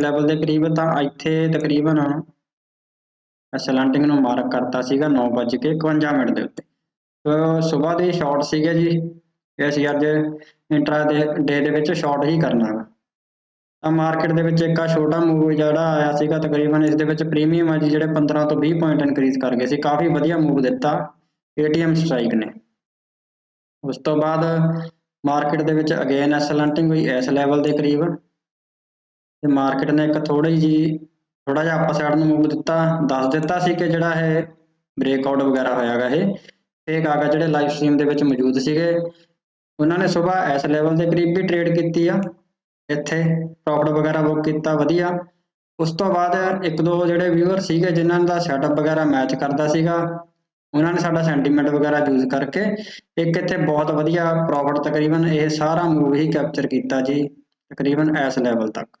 Level ਦੇ ਕਰੀਬ ਤਾਂ ਇੱਥੇ ਤਕਰੀਬਨ ਸਲੈਂਟਿੰਗ ਨੂੰ ਮਾਰਕ ਕਰਤਾ ਸੀਗਾ 9:51 ਮਿੰਟ ਦੇ ਉੱਤੇ। ਸੋ ਸਵੇਰ ਦੇ ਸ਼ਾਰਟ ਸੀਗੇ ਜੀ। ਅਸੀਂ ਅੱਜ ਇੰਟਰਾ ਦੇ ਡੇ ਦੇ ਵਿੱਚ ਸ਼ਾਰਟ ਹੀ ਕਰਨਾ ਹੈ ਤਾਂ ਮਾਰਕੀਟ ਦੇ ਵਿੱਚ ਇੱਕ ਆ ਛੋਟਾ ਮੂਵ ਜਿਹੜਾ ਆਇਆ ਸੀਗਾ ਤਕਰੀਬਨ, ਇਸ ਦੇ ਵਿੱਚ ਪ੍ਰੀਮੀਅਮ ਆ ਜੀ, ਜਿਹੜੇ 15 ਤੋਂ 20 ਪੁਆਇੰਟ ਇਨਕਰੀਜ਼ ਕਰ ਗਏ ਸੀ। ਕਾਫੀ ਵਧੀਆ ਮੂਵ ਦਿੱਤਾ ਏਟੀਐਮ ਸਟ੍ਰਾਈਕ ਨੇ। ਉਸ ਤੋਂ ਬਾਅਦ ਮਾਰਕੀਟ ਦੇ ਵਿੱਚ ਅਗੇਨ ਐਸਲੈਂਟਿੰਗ ਹੋਈ, ਇਸ ਲੈਵਲ ਦੇ ਕਰੀਬ। ਤੇ ਮਾਰਕੀਟ ਨੇ ਇੱਕ ਥੋੜੀ ਜੀ ਥੋੜਾ ਜਿਹਾ ਅਪ ਸਾਈਡ ਨੂੰ ਮੂਵ ਦਿੱਤਾ, ਦੱਸ ਦਿੱਤਾ ਸੀ ਕਿ ਜਿਹੜਾ ਇਹ ਬ੍ਰੇਕਆਊਟ ਵਗੈਰਾ ਹੋਇਆਗਾ ਇਹ। ਫੇਕ ਆਗਾ ਜਿਹੜੇ ਲਾਈਵ ਸਟ੍ਰੀਮ ਦੇ ਵਿੱਚ ਮੌਜੂਦ ਸੀਗੇ। ਉਹਨਾਂ ਨੇ ਸਵੇਰ ਇਸ ਲੈਵਲ ਦੇ ਕਰੀਬ ਵੀ ਟ੍ਰੇਡ ਕੀਤੀ ਆ। ਇੱਥੇ ਪ੍ਰੋਫਿਟ ਵਗੈਰਾ ਬੁੱਕ ਕੀਤਾ, ਵਧੀਆ। ਉਸ ਤੋਂ ਬਾਅਦ ਇੱਕ ਦੋ ਜਿਹੜੇ ਵਿਊਅਰ ਸੀਗੇ ਜਿਨ੍ਹਾਂ ਦਾ ਸੈਟਅਪ ਵਗੈਰਾ ਮੈਚ ਕਰਦਾ ਸੀਗਾ, ਉਹਨਾਂ ਨੇ ਸਾਡਾ ਸੈਂਟੀਮੈਂਟ ਵਗੈਰਾ ਯੂਜ਼ ਕਰਕੇ ਇੱਕ ਇੱਥੇ ਬਹੁਤ ਵਧੀਆ ਪ੍ਰੋਫਿਟ ਤਕਰੀਬਨ ਇਹ ਸਾਰਾ ਮੂਵ ਹੀ ਕੈਪਚਰ ਕੀਤਾ ਜੀ, ਤਕਰੀਬਨ ਇਸ ਲੈਵਲ ਤੱਕ।